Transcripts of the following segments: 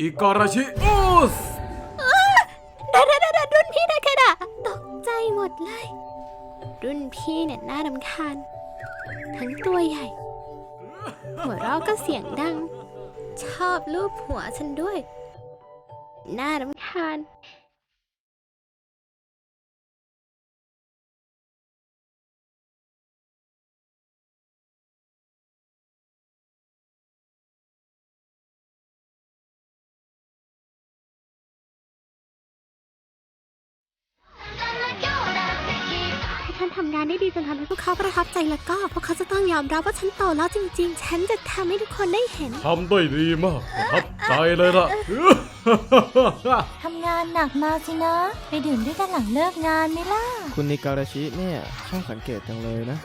อิการาชิอุสดาดาดาดารุ่นพี่นะแค่ดะตกใจหมดเลย รุ่นพี่เนี่ยน่ารำคาญ ทั้งตัวใหญ่ หัวเราะก็เสียงดัง ชอบลูบหัวฉันด้วย น่ารำคาญ ฉันทำงานได้ดีจนทำให้พวกเขาประทับใจแล้วก็พวกเขาจะต้องยอมรับว่าฉันโตแล้วจริง ๆ ฉันจะทำให้ทุกคนได้เห็น ทำได้ดีมากประทับใจเลยล่ะ ทำงานหนักมาสินะ ไปดื่มด้วยกันหลังเลิกงานไหมล่ะ คุณนิการาชิเนี่ยช่างสังเกตจังเลยนะ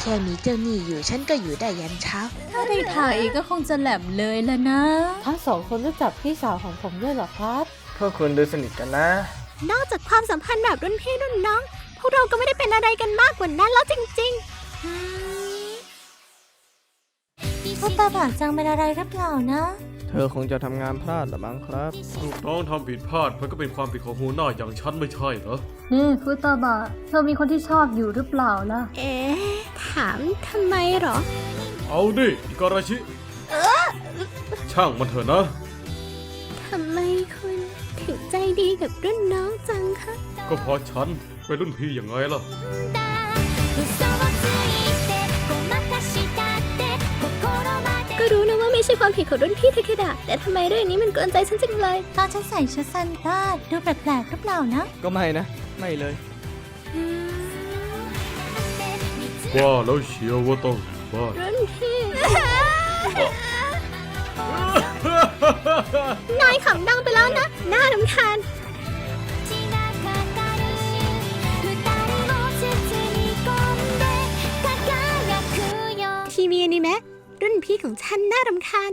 แค่มีเจ้าหนี้อยู่ฉันก็อยู่ได้ยันเช้า ถ้าได้ถ่ายก็คงจะแหลมเลยละนะ ทั้งสองคนรู้จักพี่สาวของผมด้วยเหรอครับ พวกคุณดูสนิทกันนะ นอกจากความสัมพันธ์แบบรุ่นพี่รุ่นน้อง พวกเราก็ไม่ได้เป็นอะไรกันมากกว่านั้นแล้วจริงพุตตาบากจังเป็นอะไรหรือเปล่านะ เธอคงจะทำงานพลาดละมั้งครับ ลูกน้องทำผิดพลาดมันก็เป็นความผิดของหัวหน้าอย่างฉันไม่ใช่เหรอ นี่ฟุตาบะเธอมีคนที่ชอบอยู่หรือเปล่าล่ะๆเอ๊ะ ถามทำไมเหรอ เอาดิอิการาชิ ช่างมันเถอะนะ ทำไมคุณถึงใจดีกับรุ่นน้องจังคะ ก็เพราะฉัน เป็นรุ่นพี่อย่างไงล่ะก็รู้นะว่าไม่ใช่ความผิดของรุ่นพี่เทเคดะแต่ทำไมเรื่องนี้มันกวนใจฉันจังเลยตอนฉันใส่ชุดซันต้าดูแปลกๆหรือเปล่านะก็ไม่นะ ไม่เลย ว่าแล้วเชียวว่าต้องบ้านรุ่นพี่ นายขำดังไปแล้วนะ ทีมีอนิเมะรุ่นพี่ของฉันน่ารำคาญ